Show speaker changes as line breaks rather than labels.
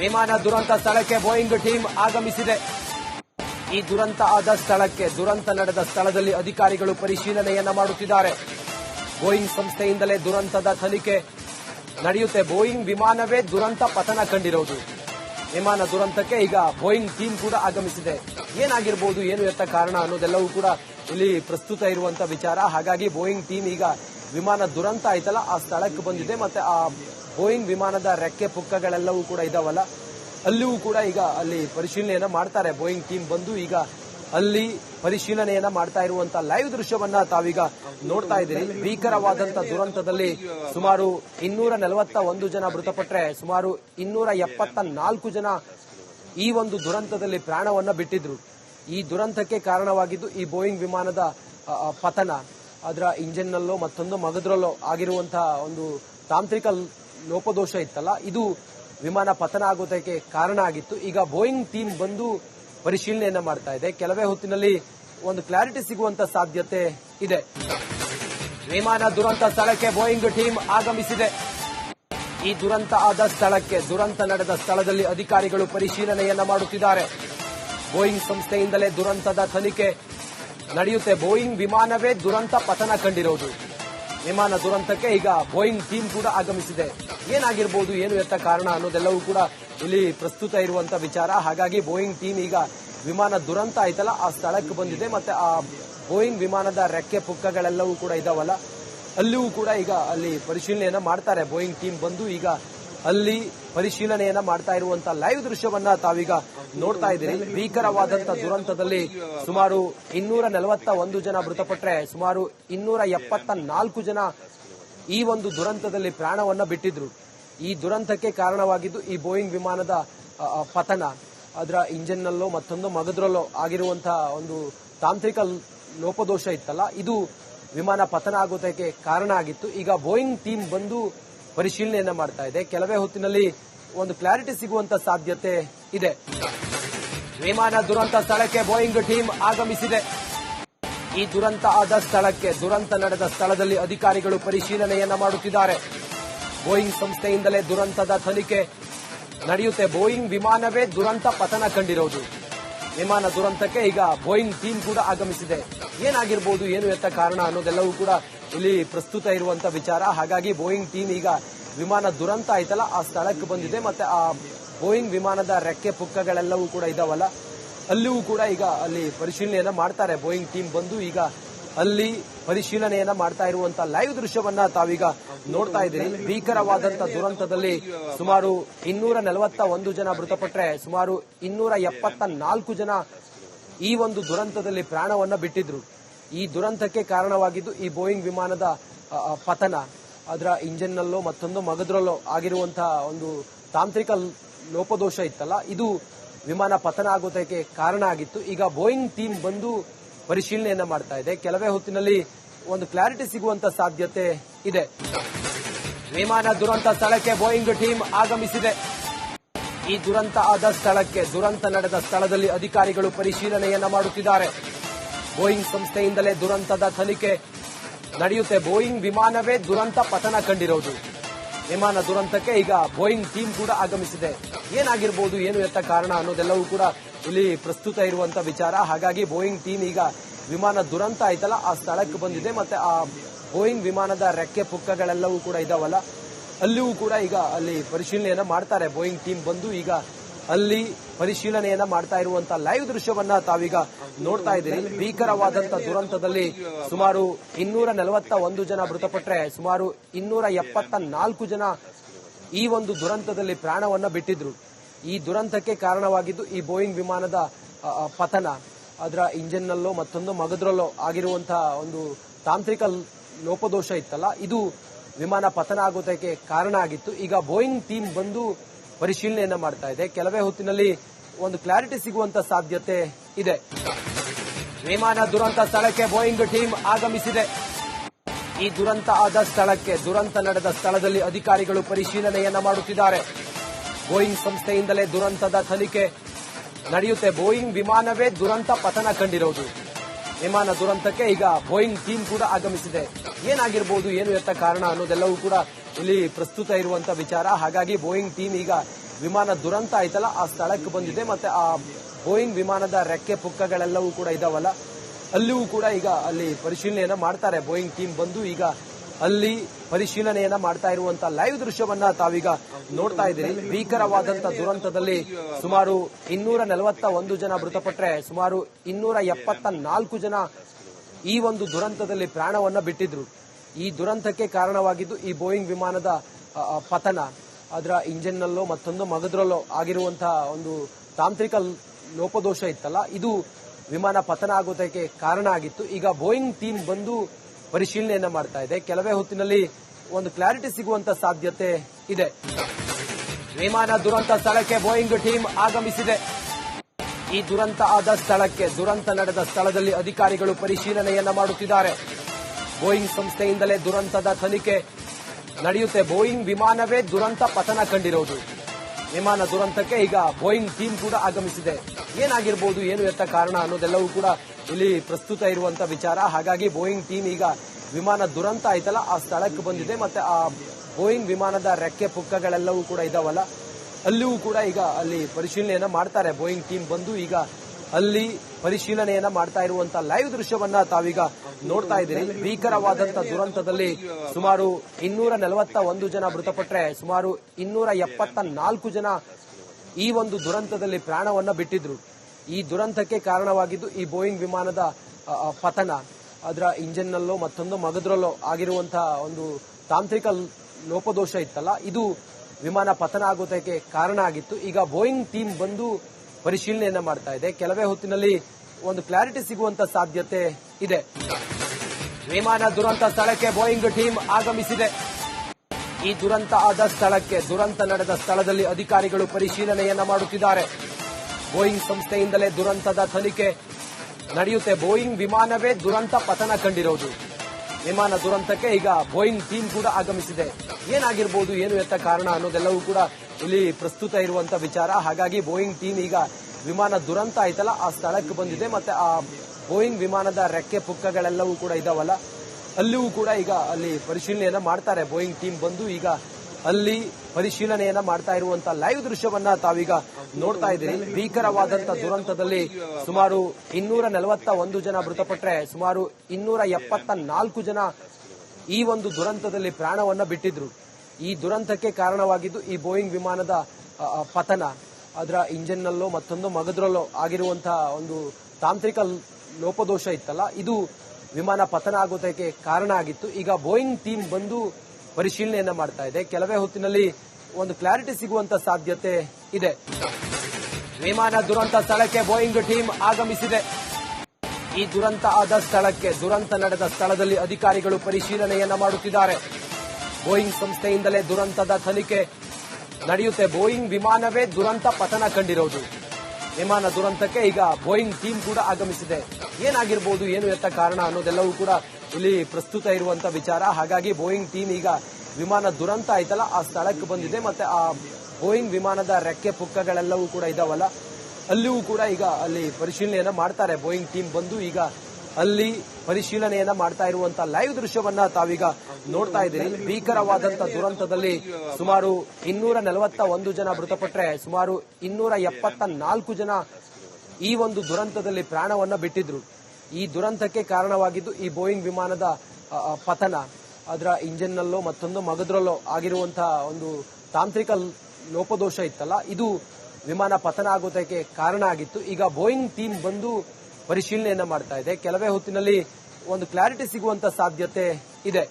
ವಿಮಾನ ದುರಂತ ಸ್ಥಳಕ್ಕೆ ಬೋಯಿಂಗ್ ಟೀಮ್ ಆಗಮಿಸಿದೆ. ಈ ದುರಂತ ಆದ ಸ್ಥಳಕ್ಕೆ, ದುರಂತ ನಡೆದ ಸ್ಥಳದಲ್ಲಿ ಅಧಿಕಾರಿಗಳು ಪರಿಶೀಲನೆಯನ್ನ ಮಾಡುತ್ತಿದ್ದಾರೆ. ಬೋಯಿಂಗ್ ಸಂಸ್ಥೆಯಿಂದಲೇ ದುರಂತದ ತನಿಖೆ ನಡೆಯುತ್ತೆ. ಬೋಯಿಂಗ್ ವಿಮಾನವೇ ದುರಂತ ಪತನ ಕಂಡಿರೋದು. ವಿಮಾನ ದುರಂತಕ್ಕೆ ಈಗ ಬೋಯಿಂಗ್ ಟೀಮ್ ಕೂಡ ಆಗಮಿಸಿದೆ. ಏನಾಗಿರ್ಬೋದು, ಏನು ಎತ್ತ ಕಾರಣ ಅನ್ನೋದೆಲ್ಲವೂ ಕೂಡ ಇಲ್ಲಿ ಪ್ರಸ್ತುತ ಇರುವಂತಹ ವಿಚಾರ. ಹಾಗಾಗಿ ಬೋಯಿಂಗ್ ಟೀಮ್ ಈಗ ವಿಮಾನ ದುರಂತ ಆಯ್ತಲ್ಲ, ಆ ಸ್ಥಳಕ್ಕೆ ಬಂದಿದೆ ಮತ್ತೆ ಆ ಬೋಯಿಂಗ್ ವಿಮಾನದ ರೆಕ್ಕೆ ಪುಕ್ಕಗಳೆಲ್ಲವೂ ಕೂಡ ಇದಾವಲ್ಲ, ಅಲ್ಲಿಯೂ ಕೂಡ ಈಗ ಅಲ್ಲಿ ಪರಿಶೀಲನೆಯನ್ನ ಮಾಡ್ತಾರೆ. ಬೋಯಿಂಗ್ ಟೀಮ್ ಬಂದು ಈಗ ಅಲ್ಲಿ ಪರಿಶೀಲನೆಯನ್ನ ಮಾಡ್ತಾ ಇರುವಂತ ಲೈವ್ ದೃಶ್ಯವನ್ನ ತಾವೀಗ ನೋಡ್ತಾ ಇದ್ದೀರಿ. ಭೀಕರವಾದಂತ ದುರಂತದಲ್ಲಿ ಸುಮಾರು ಇನ್ನೂರ ನಲವತ್ತ ಒಂದು ಜನ ಮೃತಪಟ್ಟರೆ ಸುಮಾರು ಇನ್ನೂರ ಎಪ್ಪತ್ತ ನಾಲ್ಕು ಜನ ಈ ಒಂದು ದುರಂತದಲ್ಲಿ ಪ್ರಾಣವನ್ನ ಬಿಟ್ಟಿದ್ರು. ಈ ದುರಂತಕ್ಕೆ ಕಾರಣವಾಗಿದ್ದು ಈ ಬೋಯಿಂಗ್ ವಿಮಾನದ ಪತನ. ಅದರ ಇಂಜಿನ್ನಲ್ಲೋ ಮತ್ತೊಂದು ಮಗದ್ರಲ್ಲೋ ಆಗಿರುವಂತಹ ಒಂದು ತಾಂತ್ರಿಕ ಲೋಪದೋಷ ಇತ್ತಲ್ಲ, ಇದು ವಿಮಾನ ಪತನ ಆಗೋದಕ್ಕೆ ಕಾರಣ ಆಗಿತ್ತು. ಈಗ ಬೋಯಿಂಗ್ ಟೀಮ್ ಬಂದು ಪರಿಶೀಲನೆಯನ್ನ ಮಾಡ್ತಾ ಇದೆ. ಕೆಲವೇ ಹೊತ್ತಿನಲ್ಲಿ ಒಂದು ಕ್ಲಾರಿಟಿ ಸಿಗುವಂತ ಸಾಧ್ಯತೆ ಇದೆ. ವಿಮಾನ ದುರಂತ ಸ್ಥಳಕ್ಕೆ ಬೋಯಿಂಗ್ ಟೀಮ್ ಆಗಮಿಸಿದೆ. ಈ ದುರಂತ ಆದ ಸ್ಥಳಕ್ಕೆ, ದುರಂತ ನಡೆದ ಸ್ಥಳದಲ್ಲಿ ಅಧಿಕಾರಿಗಳು ಪರಿಶೀಲನೆಯನ್ನ ಮಾಡುತ್ತಿದ್ದಾರೆ. ಬೋಯಿಂಗ್ ಸಂಸ್ಥೆಯಿಂದಲೇ ದುರಂತದ ತನಿಖೆ ನಡೆಯುತ್ತೆ. ಬೋಯಿಂಗ್ ವಿಮಾನವೇ ದುರಂತ ಪತನ ಕಂಡಿರೋದು. ವಿಮಾನ ದುರಂತಕ್ಕೆ ಈಗ ಬೋಯಿಂಗ್ ಟೀಮ್ ಕೂಡ ಆಗಮಿಸಿದೆ. ಏನಾಗಿರ್ಬೋದು, ಏನು ಎತ್ತ ಕಾರಣ ಅನ್ನೋದೆಲ್ಲವೂ ಕೂಡ ಇಲ್ಲಿ ಪ್ರಸ್ತುತ ಇರುವಂತ ವಿಚಾರ. ಹಾಗಾಗಿ ಬೋಯಿಂಗ್ ಟೀಮ್ ಈಗ ವಿಮಾನ ದುರಂತ ಆಯ್ತಲ್ಲ, ಆ ಸ್ಥಳಕ್ಕೆ ಬಂದಿದೆ. ಮತ್ತೆ ಆ ಬೋಯಿಂಗ್ ವಿಮಾನದ ರೆಕ್ಕೆ ಪುಕ್ಕಗಳೆಲ್ಲವೂ ಕೂಡ ಇದಾವಲ್ಲ, ಅಲ್ಲಿಯೂ ಕೂಡ ಈಗ ಅಲ್ಲಿ ಪರಿಶೀಲನೆಯನ್ನ ಮಾಡ್ತಾರೆ. ಬೋಯಿಂಗ್ ಟೀಮ್ ಬಂದು ಈಗ ಅಲ್ಲಿ ಪರಿಶೀಲನೆಯನ್ನ ಮಾಡ್ತಾ ಇರುವಂತಹ ಲೈವ್ ದೃಶ್ಯವನ್ನ ತಾವೀಗ ನೋಡ್ತಾ ಇದ್ದೀರಿ. ಭೀಕರವಾದಂತಹ ದುರಂತದಲ್ಲಿ ಸುಮಾರು ಇನ್ನೂರ ನಲವತ್ತ ಒಂದು ಜನ ಮೃತಪಟ್ಟರೆ ಸುಮಾರು ಇನ್ನೂರ ಎಪ್ಪತ್ತ ನಾಲ್ಕು ಜನ ಈ ಒಂದು ದುರಂತದಲ್ಲಿ ಪ್ರಾಣವನ್ನ ಬಿಟ್ಟಿದ್ರು. ಈ ದುರಂತಕ್ಕೆ ಕಾರಣವಾಗಿದ್ದು ಈ ಬೋಯಿಂಗ್ ವಿಮಾನದ ಪತನ. ಅದರ ಇಂಜಿನ್ನಲ್ಲೋ ಮತ್ತೊಂದು ಮಗದ್ರಲ್ಲೋ ಆಗಿರುವಂತಹ ಒಂದು ತಾಂತ್ರಿಕ ಲೋಪದೋಷ ಇತ್ತಲ್ಲ, ಇದು ವಿಮಾನ ಪತನ ಆಗೋದಕ್ಕೆ ಕಾರಣ ಆಗಿತ್ತು. ಈಗ ಬೋಯಿಂಗ್ ಟೀಮ್ ಬಂದು ಪರಿಶೀಲನೆಯನ್ನ ಮಾಡ್ತಾ ಇದೆ. ಕೆಲವೇ ಹೊತ್ತಿನಲ್ಲಿ ಒಂದು ಕ್ಲಾರಿಟಿ ಸಿಗುವಂತ ಸಾಧ್ಯತೆ ಇದೆ. ವಿಮಾನ ದುರಂತ ಸ್ಥಳಕ್ಕೆ ಬೋಯಿಂಗ್ ಟೀಮ್ ಆಗಮಿಸಿದೆ. ಈ ದುರಂತ ಆದ ಸ್ಥಳಕ್ಕೆ, ದುರಂತ ನಡೆದ ಸ್ಥಳದಲ್ಲಿ ಅಧಿಕಾರಿಗಳು ಪರಿಶೀಲನೆಯನ್ನ ಮಾಡುತ್ತಿದ್ದಾರೆ. ಬೋಯಿಂಗ್ ಸಂಸ್ಥೆಯಿಂದಲೇ ದುರಂತದ ತನಿಖೆ ನಡೆಯುತ್ತೆ. ಬೋಯಿಂಗ್ ವಿಮಾನವೇ ದುರಂತ ಪತನ ಕಂಡಿರೋದು. ವಿಮಾನ ದುರಂತಕ್ಕೆ ಈಗ ಬೋಯಿಂಗ್ ಟೀಮ್ ಕೂಡ ಆಗಮಿಸಿದೆ. ಏನಾಗಿರ್ಬೋದು, ಏನು ಎತ್ತ ಕಾರಣ ಅನ್ನೋದೆಲ್ಲವೂ ಕೂಡ ಇಲ್ಲಿ ಪ್ರಸ್ತುತ ಇರುವಂತ ವಿಚಾರ. ಹಾಗಾಗಿ ಬೋಯಿಂಗ್ ಟೀಮ್ ಈಗ ವಿಮಾನ ದುರಂತ ಆಯ್ತಲ್ಲ, ಆ ಸ್ಥಳಕ್ಕೆ ಬಂದಿದೆ ಮತ್ತೆ ಆ ಬೋಯಿಂಗ್ ವಿಮಾನದ ರೆಕ್ಕೆ ಪುಕ್ಕಗಳೆಲ್ಲವೂ ಕೂಡ ಇದಾವಲ್ಲ, ಅಲ್ಲಿಯೂ ಕೂಡ ಈಗ ಅಲ್ಲಿ ಪರಿಶೀಲನೆಯನ್ನ ಮಾಡ್ತಾರೆ. ಬೋಯಿಂಗ್ ಟೀಮ್ ಬಂದು ಈಗ ಅಲ್ಲಿ ಪರಿಶೀಲನೆಯನ್ನ ಮಾಡ್ತಾ ಇರುವಂತ ಲೈವ್ ದೃಶ್ಯವನ್ನ ತಾವೀಗ ನೋಡ್ತಾ ಇದ್ದೀರಿ. ಭೀಕರವಾದಂತ ದುರಂತದಲ್ಲಿ ಸುಮಾರು ಇನ್ನೂರ ನಲವತ್ತ ಒಂದು ಜನ ಮೃತಪಟ್ಟರೆ ಸುಮಾರು ಇನ್ನೂರ ಎಪ್ಪತ್ತ ನಾಲ್ಕು ಜನ ಈ ಒಂದು ದುರಂತದಲ್ಲಿ ಪ್ರಾಣವನ್ನ ಬಿಟ್ಟಿದ್ರು. ಈ ದುರಂತಕ್ಕೆ ಕಾರಣವಾಗಿದ್ದು ಈ ಬೋಯಿಂಗ್ ವಿಮಾನದ ಪತನ. ಅದರ ಇಂಜಿನ್ನಲ್ಲೋ ಮತ್ತೊಂದು ಮಗದ್ರಲ್ಲೋ ಆಗಿರುವಂತಹ ಒಂದು ತಾಂತ್ರಿಕ ಲೋಪದೋಷ ಇತ್ತಲ್ಲ, ಇದು ವಿಮಾನ ಪತನ ಆಗೋದಕ್ಕೆ ಕಾರಣ ಆಗಿತ್ತು. ಈಗ ಬೋಯಿಂಗ್ ಟೀಮ್ ಬಂದು ಪರಿಶೀಲನೆಯನ್ನ ಮಾಡ್ತಾ ಇದೆ. ಕೆಲವೇ ಹೊತ್ತಿನಲ್ಲಿ ಒಂದು ಕ್ಲಾರಿಟಿ ಸಿಗುವಂತ ಸಾಧ್ಯತೆ ಇದೆ. ವಿಮಾನ ದುರಂತ ಸ್ಥಳಕ್ಕೆ ಬೋಯಿಂಗ್ ಟೀಮ್ ಆಗಮಿಸಿದೆ. ಈ ದುರಂತ ಆದ ಸ್ಥಳಕ್ಕೆ, ದುರಂತ ನಡೆದ ಸ್ಥಳದಲ್ಲಿ ಅಧಿಕಾರಿಗಳು ಪರಿಶೀಲನೆಯನ್ನ ಮಾಡುತ್ತಿದ್ದಾರೆ. ಬೋಯಿಂಗ್ ಸಂಸ್ಥೆಯಿಂದಲೇ ದುರಂತದ ತನಿಖೆ ನಡೆಯುತ್ತೆ. ಬೋಯಿಂಗ್ ವಿಮಾನವೇ ದುರಂತ ಪತನ ಕಂಡಿರೋದು. ವಿಮಾನ ದುರಂತಕ್ಕೆ ಈಗ ಬೋಯಿಂಗ್ ಟೀಮ್ ಕೂಡ ಆಗಮಿಸಿದೆ. ಏನಾಗಿರ್ಬೋದು, ಏನು ಎತ್ತ ಕಾರಣ ಅನ್ನೋದೆಲ್ಲವೂ ಕೂಡ ಇಲ್ಲಿ ಪ್ರಸ್ತುತ ಇರುವಂತ ವಿಚಾರ. ಹಾಗಾಗಿ ಬೋಯಿಂಗ್ ಟೀಮ್ ಈಗ ವಿಮಾನ ದುರಂತ ಆಯ್ತಲ್ಲ, ಆ ಸ್ಥಳಕ್ಕೆ ಬಂದಿದೆ. ಮತ್ತೆ ಆ ಬೋಯಿಂಗ್ ವಿಮಾನದ ರೆಕ್ಕೆ ಪುಕ್ಕಗಳೆಲ್ಲವೂ ಕೂಡ ಇದಾವಲ್ಲ, ಅಲ್ಲಿಯೂ ಕೂಡ ಈಗ ಅಲ್ಲಿ ಪರಿಶೀಲನೆಯನ್ನ ಮಾಡ್ತಾರೆ. ಬೋಯಿಂಗ್ ಟೀಮ್ ಬಂದು ಈಗ ಅಲ್ಲಿ ಪರಿಶೀಲನೆಯನ್ನ ಮಾಡ್ತಾ ಇರುವಂತಹ ಲೈವ್ ದೃಶ್ಯವನ್ನ ತಾವೀಗ ನೋಡ್ತಾ ಇದ್ದೀರಿ. ಭೀಕರವಾದಂತಹ ದುರಂತದಲ್ಲಿ ಸುಮಾರು ಇನ್ನೂರ ನಲವತ್ತ ಒಂದು ಜನ ಮೃತಪಟ್ಟರೆ ಸುಮಾರು ಇನ್ನೂರ ಎಪ್ಪತ್ತ ನಾಲ್ಕು ಜನ ಈ ಒಂದು ದುರಂತದಲ್ಲಿ ಪ್ರಾಣವನ್ನ ಬಿಟ್ಟಿದ್ರು. ಈ ದುರಂತಕ್ಕೆ ಕಾರಣವಾಗಿದ್ದು ಈ ಬೋಯಿಂಗ್ ವಿಮಾನದ ಪತನ. ಅದರ ಇಂಜಿನ್ನಲ್ಲೋ ಮತ್ತೊಂದು ಮಗದ್ರಲ್ಲೋ ಆಗಿರುವಂತಹ ಒಂದು ತಾಂತ್ರಿಕ ಲೋಪದೋಷ ಇತ್ತಲ್ಲ, ಇದು ವಿಮಾನ ಪತನ ಆಗೋದಕ್ಕೆ ಕಾರಣ ಆಗಿತ್ತು. ಈಗ ಬೋಯಿಂಗ್ ಟೀಮ್ ಬಂದು ಪರಿಶೀಲನೆಯನ್ನ ಮಾಡ್ತಾ ಇದೆ. ಕೆಲವೇ ಹೊತ್ತಿನಲ್ಲಿ ಒಂದು ಕ್ಲಾರಿಟಿ ಸಿಗುವಂತ ಸಾಧ್ಯತೆ ಇದೆ. ವಿಮಾನ ದುರಂತ ಸ್ಥಳಕ್ಕೆ ಬೋಯಿಂಗ್ ಟೀಮ್ ಆಗಮಿಸಿದೆ. ಈ ದುರಂತ ಆದ ಸ್ಥಳಕ್ಕೆ, ದುರಂತ ನಡೆದ ಸ್ಥಳದಲ್ಲಿ ಅಧಿಕಾರಿಗಳು ಪರಿಶೀಲನೆಯನ್ನ ಮಾಡುತ್ತಿದ್ದಾರೆ. ಬೋಯಿಂಗ್ ಸಂಸ್ಥೆಯಿಂದಲೇ ದುರಂತದ ತನಿಖೆ ನಡೆಯುತ್ತೆ. ಬೋಯಿಂಗ್ ವಿಮಾನವೇ ದುರಂತ ಪತನ ಕಂಡಿರೋದು. ವಿಮಾನ ದುರಂತಕ್ಕೆ ಈಗ ಬೋಯಿಂಗ್ ಟೀಮ್ ಕೂಡ ಆಗಮಿಸಿದೆ. ಏನಾಗಿರ್ಬೋದು, ಏನು ಎತ್ತ ಕಾರಣ ಅನ್ನೋದೆಲ್ಲವೂ ಕೂಡ ಇಲ್ಲಿ ಪ್ರಸ್ತುತ ಇರುವಂತ ವಿಚಾರ. ಹಾಗಾಗಿ ಬೋಯಿಂಗ್ ಟೀಮ್ ಈಗ ವಿಮಾನ ದುರಂತ ಆಯ್ತಲ್ಲ, ಆ ಸ್ಥಳಕ್ಕೆ ಬಂದಿದೆ. ಮತ್ತೆ ಆ ಬೋಯಿಂಗ್ ವಿಮಾನದ ರೆಕ್ಕೆ ಪುಕ್ಕಗಳೆಲ್ಲವೂ ಕೂಡ ಇದಾವಲ್ಲ, ಅಲ್ಲಿಯೂ ಕೂಡ ಈಗ ಅಲ್ಲಿ ಪರಿಶೀಲನೆಯನ್ನ ಮಾಡ್ತಾರೆ. ಬೋಯಿಂಗ್ ಟೀಮ್ ಬಂದು ಈಗ ಅಲ್ಲಿ ಪರಿಶೀಲನೆಯನ್ನ ಮಾಡ್ತಾ ಇರುವಂತಹ ಲೈವ್ ದೃಶ್ಯವನ್ನ ತಾವೀಗ ನೋಡ್ತಾ ಇದ್ದೀರಿ. ಭೀಕರವಾದಂತಹ ದುರಂತದಲ್ಲಿ ಸುಮಾರು ಇನ್ನೂರ ನಲವತ್ತ ಒಂದು ಜನ ಮೃತಪಟ್ಟರೆ ಸುಮಾರು ಇನ್ನೂರ ಎಪ್ಪತ್ತ ನಾಲ್ಕು ಜನ ಈ ಒಂದು ದುರಂತದಲ್ಲಿ ಪ್ರಾಣವನ್ನ ಬಿಟ್ಟಿದ್ರು. ಈ ದುರಂತಕ್ಕೆ ಕಾರಣವಾಗಿದ್ದು ಈ ಬೋಯಿಂಗ್ ವಿಮಾನದ ಪತನ. ಅದರ ಇಂಜಿನ್ನಲ್ಲೋ ಮತ್ತೊಂದು ಮಗದ್ರಲ್ಲೋ ಆಗಿರುವಂತಹ ಒಂದು ತಾಂತ್ರಿಕ ಲೋಪದೋಷ ಇತ್ತಲ್ಲ, ಇದು ವಿಮಾನ ಪತನ ಆಗೋದಕ್ಕೆ ಕಾರಣ ಆಗಿತ್ತು. ಈಗ ಬೋಯಿಂಗ್ ಟೀಮ್ ಬಂದು ಪರಿಶೀಲನೆಯನ್ನ ಮಾಡ್ತಾ ಇದೆ. ಕೆಲವೇ ಹೊತ್ತಿನಲ್ಲಿ ಒಂದು ಕ್ಲಾರಿಟಿ ಸಿಗುವಂತ ಸಾಧ್ಯತೆ ಇದೆ. ವಿಮಾನ ದುರಂತ ಸ್ಥಳಕ್ಕೆ ಬೋಯಿಂಗ್ ಟೀಮ್ ಆಗಮಿಸಿದೆ. ಈ ದುರಂತ ಆದ ಸ್ಥಳಕ್ಕೆ, ದುರಂತ ನಡೆದ ಸ್ಥಳದಲ್ಲಿ ಅಧಿಕಾರಿಗಳು ಪರಿಶೀಲನೆಯನ್ನ ಮಾಡುತ್ತಿದ್ದಾರೆ. ಬೋಯಿಂಗ್ ಸಂಸ್ಥೆಯಿಂದಲೇ ದುರಂತದ ತನಿಖೆ ನಡೆಯುತ್ತೆ. ಬೋಯಿಂಗ್ ವಿಮಾನವೇ ದುರಂತ ಪತನ ಕಂಡಿರೋದು. ವಿಮಾನ ದುರಂತಕ್ಕೆ ಈಗ ಬೋಯಿಂಗ್ ಟೀಮ್ ಕೂಡ ಆಗಮಿಸಿದೆ. ಏನಾಗಿರ್ಬೋದು, ಏನು ಎತ್ತ ಕಾರಣ ಅನ್ನೋದೆಲ್ಲವೂ ಕೂಡ ಇಲ್ಲಿ ಪ್ರಸ್ತುತ ಇರುವಂತ ವಿಚಾರ. ಹಾಗಾಗಿ ಬೋಯಿಂಗ್ ಟೀಮ್ ಈಗ ವಿಮಾನ ದುರಂತ ಆಯ್ತಲ್ಲ, ಆ ಸ್ಥಳಕ್ಕೆ ಬಂದಿದೆ. ಮತ್ತೆ ಆ ಬೋಯಿಂಗ್ ವಿಮಾನದ ರೆಕ್ಕೆ ಪುಕ್ಕಗಳೆಲ್ಲವೂ ಕೂಡ ಇದಾವಲ್ಲ, ಅಲ್ಲಿಯೂ ಕೂಡ ಈಗ ಅಲ್ಲಿ ಪರಿಶೀಲನೆಯನ್ನ ಮಾಡ್ತಾರೆ. ಬೋಯಿಂಗ್ ಟೀಮ್ ಬಂದು ಈಗ ಅಲ್ಲಿ ಪರಿಶೀಲನೆಯನ್ನ ಮಾಡ್ತಾ ಇರುವಂತಹ ಲೈವ್ ದೃಶ್ಯವನ್ನ ತಾವೀಗ ನೋಡ್ತಾ ಇದ್ದೀರಿ. ಭೀಕರವಾದಂತ ದುರಂತದಲ್ಲಿ ಸುಮಾರು ಇನ್ನೂರ ನಲವತ್ತ ಒಂದು ಜನ ಮೃತಪಟ್ಟರೆ ಸುಮಾರು ಇನ್ನೂರ ಎಪ್ಪತ್ತ ನಾಲ್ಕು ಜನ ಈ ಒಂದು ದುರಂತದಲ್ಲಿ ಪ್ರಾಣವನ್ನ ಬಿಟ್ಟಿದ್ರು. ಈ ದುರಂತಕ್ಕೆ ಕಾರಣವಾಗಿದ್ದು ಈ ಬೋಯಿಂಗ್ ವಿಮಾನದ ಪತನ. ಅದರ ಇಂಜಿನ್ನಲ್ಲೋ ಮತ್ತೊಂದು ಮಗದ್ರಲ್ಲೋ ಆಗಿರುವಂತಹ ಒಂದು ತಾಂತ್ರಿಕ ಲೋಪದೋಷ ಇತ್ತಲ್ಲ, ಇದು ವಿಮಾನ ಪತನ ಆಗೋದಕ್ಕೆ ಕಾರಣ ಆಗಿತ್ತು. ಈಗ ಬೋಯಿಂಗ್ ಟೀಮ್ ಬಂದು ಪರಿಶೀಲನೆಯನ್ನ ಮಾಡ್ತಾ ಇದೆ. ಕೆಲವೇ ಹೊತ್ತಿನಲ್ಲಿ ಒಂದು ಕ್ಲಾರಿಟಿ ಸಿಗುವಂತ ಸಾಧ್ಯತೆ ಇದೆ. ವಿಮಾನ ದುರಂತ ಸ್ಥಳಕ್ಕೆ ಬೋಯಿಂಗ್ ಟೀಮ್ ಆಗಮಿಸಿದೆ. ಈ ದುರಂತ ಆದ ಸ್ಥಳಕ್ಕೆ, ದುರಂತ ನಡೆದ ಸ್ಥಳದಲ್ಲಿ ಅಧಿಕಾರಿಗಳು ಪರಿಶೀಲನೆಯನ್ನ ಮಾಡುತ್ತಿದ್ದಾರೆ. ಬೋಯಿಂಗ್ ಸಂಸ್ಥೆಯಿಂದಲೇ ದುರಂತದ ತನಿಖೆ ನಡೆಯುತ್ತೆ. ಬೋಯಿಂಗ್ ವಿಮಾನವೇ ದುರಂತ ಪತನ ಕಂಡಿರೋದು. ವಿಮಾನ ದುರಂತಕ್ಕೆ ಈಗ ಬೋಯಿಂಗ್ ಟೀಮ್ ಕೂಡ ಆಗಮಿಸಿದೆ. ಏನಾಗಿರ್ಬೋದು, ಏನು ಎತ್ತ ಕಾರಣ ಅನ್ನೋದೆಲ್ಲವೂ ಕೂಡ ಇಲ್ಲಿ ಪ್ರಸ್ತುತ ಇರುವಂತ ವಿಚಾರ. ಹಾಗಾಗಿ ಬೋಯಿಂಗ್ ಟೀಮ್ ಈಗ ವಿಮಾನ ದುರಂತ ಆಯ್ತಲ್ಲ, ಆ ಸ್ಥಳಕ್ಕೆ ಬಂದಿದೆ ಮತ್ತೆ ಆ ಬೋಯಿಂಗ್ ವಿಮಾನದ ರೆಕ್ಕೆ ಪುಕ್ಕಗಳೆಲ್ಲವೂ ಕೂಡ ಇದಾವಲ್ಲ, ಅಲ್ಲಿಯೂ ಕೂಡ ಈಗ ಅಲ್ಲಿ ಪರಿಶೀಲನೆಯನ್ನ ಮಾಡ್ತಾರೆ. ಬೋಯಿಂಗ್ ಟೀಮ್ ಬಂದು ಈಗ ಅಲ್ಲಿ ಪರಿಶೀಲನೆಯನ್ನ ಮಾಡ್ತಾ ಇರುವಂತ ಲೈವ್ ದೃಶ್ಯವನ್ನ ತಾವೀಗ ನೋಡ್ತಾ ಇದ್ದೀರಿ. ಭೀಕರವಾದಂತ ದುರಂತದಲ್ಲಿ ಸುಮಾರು ಇನ್ನೂರ ನಲವತ್ತ ಒಂದು ಜನ ಮೃತಪಟ್ಟರೆ ಸುಮಾರು ಇನ್ನೂರ ಎಪ್ಪತ್ತ ನಾಲ್ಕು ಜನ ಈ ಒಂದು ದುರಂತದಲ್ಲಿ ಪ್ರಾಣವನ್ನ ಬಿಟ್ಟಿದ್ರು. ಈ ದುರಂತಕ್ಕೆ ಕಾರಣವಾಗಿದ್ದು ಈ ಬೋಯಿಂಗ್ ವಿಮಾನದ ಪತನ. ಅದರ ಇಂಜಿನ್ನಲ್ಲೋ ಮತ್ತೊಂದು ಮಗದ್ರಲ್ಲೋ ಆಗಿರುವಂತಹ ಒಂದು ತಾಂತ್ರಿಕ ಲೋಪದೋಷ ಇತ್ತಲ್ಲ, ಇದು ವಿಮಾನ ಪತನ ಆಗೋದಕ್ಕೆ ಕಾರಣ ಆಗಿತ್ತು. ಈಗ ಬೋಯಿಂಗ್ ಟೀಮ್ ಬಂದು ಪರಿಶೀಲನೆಯನ್ನ ಮಾಡ್ತಾ ಇದೆ. ಕೆಲವೇ ಹೊತ್ತಿನಲ್ಲಿ ಒಂದು ಕ್ಲಾರಿಟಿ ಸಿಗುವಂತ ಸಾಧ್ಯತೆ ಇದೆ. ವಿಮಾನ ದುರಂತ ಸ್ಥಳಕ್ಕೆ ಬೋಯಿಂಗ್ ಟೀಮ್ ಆಗಮಿಸಿದೆ. ಈ ದುರಂತ ಆದ ಸ್ಥಳಕ್ಕೆ, ದುರಂತ ನಡೆದ ಸ್ಥಳದಲ್ಲಿ ಅಧಿಕಾರಿಗಳು ಪರಿಶೀಲನೆಯನ್ನ ಮಾಡುತ್ತಿದ್ದಾರೆ. ಬೋಯಿಂಗ್ ಸಂಸ್ಥೆಯಿಂದಲೇ ದುರಂತದ ತನಿಖೆ ನಡೆಯುತ್ತೆ. ಬೋಯಿಂಗ್ ವಿಮಾನವೇ ದುರಂತ ಪತನ ಕಂಡಿರೋದು. ವಿಮಾನ ದುರಂತಕ್ಕೆ ಈಗ ಬೋಯಿಂಗ್ ಟೀಮ್ ಕೂಡ ಆಗಮಿಸಿದೆ. ಏನಾಗಿರ್ಬೋದು, ಏನು ಎತ್ತ ಕಾರಣ ಅನ್ನೋದೆಲ್ಲವೂ ಕೂಡ ಇಲ್ಲಿ ಪ್ರಸ್ತುತ ಇರುವಂತ ವಿಚಾರ. ಹಾಗಾಗಿ ಬೋಯಿಂಗ್ ಟೀಮ್ ಈಗ ವಿಮಾನ ದುರಂತ ಆಯ್ತಲ್ಲ, ಆ ಸ್ಥಳಕ್ಕೆ ಬಂದಿದೆ. ಮತ್ತೆ ಆ ಬೋಯಿಂಗ್ ವಿಮಾನದ ರೆಕ್ಕೆ ಪುಕ್ಕಗಳೆಲ್ಲವೂ ಕೂಡ ಇದಾವಲ್ಲ, ಅಲ್ಲಿಯೂ ಕೂಡ ಈಗ ಅಲ್ಲಿ ಪರಿಶೀಲನೆಯನ್ನ ಮಾಡ್ತಾರೆ. ಬೋಯಿಂಗ್ ಟೀಮ್ ಬಂದು ಈಗ ಅಲ್ಲಿ ಪರಿಶೀಲನೆಯನ್ನ ಮಾಡ್ತಾ ಇರುವಂತ ಲೈವ್ ದೃಶ್ಯವನ್ನ ತಾವೀಗ ನೋಡ್ತಾ ಇದ್ದೀರಿ. ಭೀಕರವಾದಂತ ದುರಂತದಲ್ಲಿ ಸುಮಾರು ಇನ್ನೂರ ನಲವತ್ತ ಒಂದು ಜನ ಮೃತಪಟ್ಟರೆ ಸುಮಾರು ಇನ್ನೂರ ಎಪ್ಪತ್ತ ನಾಲ್ಕು ಜನ ಈ ಒಂದು ದುರಂತದಲ್ಲಿ ಪ್ರಾಣವನ್ನ ಬಿಟ್ಟಿದ್ರು. ಈ ದುರಂತಕ್ಕೆ ಕಾರಣವಾಗಿದ್ದು ಈ ಬೋಯಿಂಗ್ ವಿಮಾನದ ಪತನ. ಅದರ ಇಂಜಿನ್ನಲ್ಲೋ ಮತ್ತೊಂದು ಮಗದ್ರಲ್ಲೋ ಆಗಿರುವಂತಹ ಒಂದು ತಾಂತ್ರಿಕ ಲೋಪದೋಷ ಇತ್ತಲ್ಲ, ಇದು ವಿಮಾನ ಪತನ ಆಗೋದಕ್ಕೆ ಕಾರಣ ಆಗಿತ್ತು. ಈಗ ಬೋಯಿಂಗ್ ಟೀಮ್ ಬಂದು ಪರಿಶೀಲನೆಯನ್ನ ಮಾಡ್ತಾ ಇದೆ. ಕೆಲವೇ ಹೊತ್ತಿನಲ್ಲಿ ಒಂದು ಕ್ಲಾರಿಟಿ ಸಿಗುವಂತ ಸಾಧ್ಯತೆ ಇದೆ.